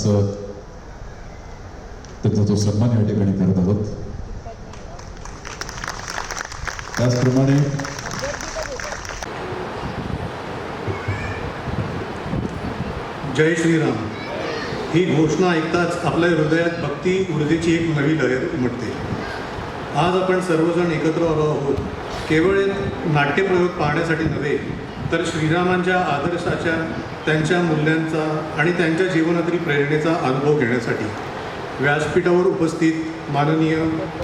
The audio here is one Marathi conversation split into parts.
असं त्यांचा तो सन्मान या ठिकाणी करत आहोत. त्याचप्रमाणे जय श्रीराम. ही घोषणा ऐकताच आपल्या हृदयात भक्ती ऊर्जेची एक नवी लहर उमटते. आज आपण सर्वजण एकत्र आलो आहोत. केवळ एक नाट्यप्रयोग पाहण्यासाठी नव्हे तर श्रीरामांच्या आदर्शाच्या त्यांच्या मूल्यांचा आणि त्यांच्या जीवनातील प्रेरणेचा अनुभव घेण्यासाठी व्यासपीठावर उपस्थित माननीय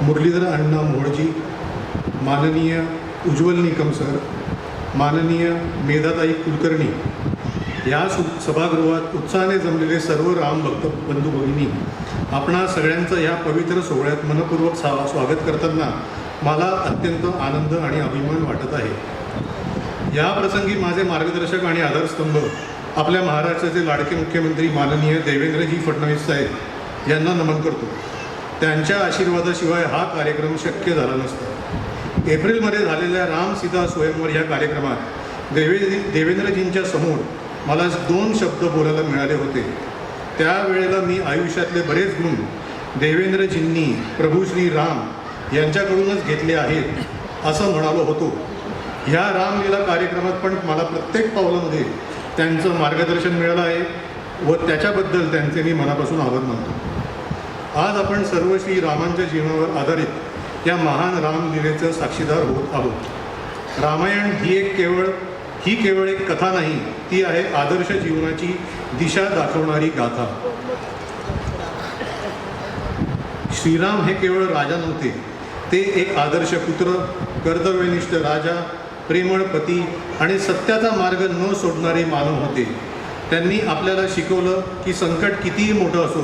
मुरलीधर अण्णा मोळजी माननीय उज्ज्वल निकम सर माननीय मेधाताई कुलकर्णी या सु सभागृहात उत्साहाने जमलेले सर्व राम भक्त बंधू भगिनी आपणा सगळ्यांचं या पवित्र सोहळ्यात मनपूर्वक सा स्वागत करताना मला अत्यंत आनंद आणि अभिमान वाटत आहे. या प्रसंगी माझे मार्गदर्शक आणि आधारस्तंभ आपल्या महाराष्ट्राचे लाडके मुख्यमंत्री माननीय देवेंद्रजी फडणवीस साहेब यांना नमन करतो. त्यांच्या आशीर्वादाशिवाय हा कार्यक्रम शक्य झाला नसता. एप्रिलमध्ये झालेल्या राम सीता स्वयंवर या कार्यक्रमात देवे देवेंद्रजींच्या समोर मला दोन शब्द बोलायला मिळाले होते. त्यावेळेला मी आयुष्यातले बरेच गुण देवेंद्रजींनी प्रभू श्री राम यांच्याकडूनच घेतले आहेत असं म्हणालो होतो. ह्या रामलीला कार्यक्रमात पण मला प्रत्येक पावलामध्ये त्यांचं मार्गदर्शन मिळालं आहे व त्याच्याबद्दल त्यांचे मी मनापासून आभार मानतो. आज आपण सर्व श्री रामांच्या जीवनावर आधारित या महान रामलीलेचं साक्षीदार होत आहोत. रामायण ही एक केवळ ही केवळ एक कथा नाही ती आहे आदर्श जीवनाची दिशा दाखवणारी गाथा. श्रीराम हे केवळ राजा नव्हते ते एक आदर्श पुत्र कर्तव्यनिष्ठ राजा प्रेमळ पती आणि सत्याचा मार्ग न सोडणारे मानव होते. त्यांनी आपल्याला शिकवलं की संकट कितीही मोठं असो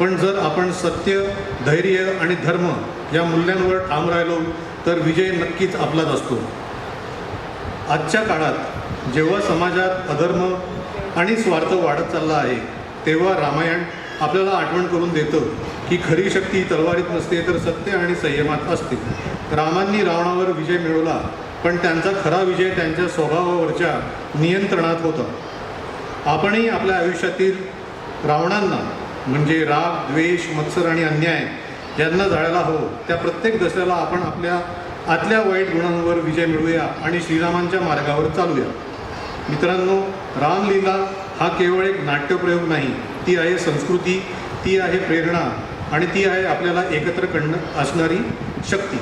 पण जर आपण सत्य धैर्य आणि धर्म या मूल्यांवर ठाम राहिलो तर विजय नक्कीच आपलाच असतो. आजच्या काळात जेव्हा समाजात अधर्म आणि स्वार्थ वाढत चालला आहे तेव्हा रामायण आपल्याला आठवण करून देतं की खरी शक्ती तलवारीत नसते तर सत्य आणि संयमात असते. रामांनी रावणावर विजय मिळवला पण त्यांचा खरा विजय त्यांच्या स्वभावावरच्या नियंत्रणात होता. आपणही आपल्या आयुष्यातील रावणांना म्हणजे राग द्वेष मत्सर आणि अन्याय यांना जाळायला हवं. त्या प्रत्येक दशेला आपण आपल्या आतल्या वाईट गुणांवर विजय मिळवूया आणि श्रीरामांच्या मार्गावर चालूया. मित्रांनो रामलीला हा केवळ एक नाट्यप्रयोग नाही. ती आहे संस्कृती ती आहे प्रेरणा आणि ती आहे आपल्याला एकत्र करणं असणारी शक्ती.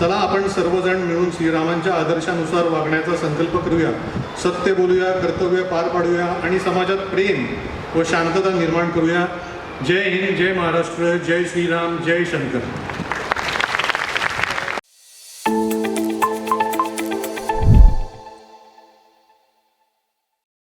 चला आपण सर्वजण मिळून श्रीरामांच्या आदर्शानुसार वागण्याचा संकल्प करूया. सत्य बोलूया कर्तव्य पार पाडूया आणि समाजात प्रेम व शांतता निर्माण करूया. जय हिंद जय महाराष्ट्र जय श्रीराम जय शंकर.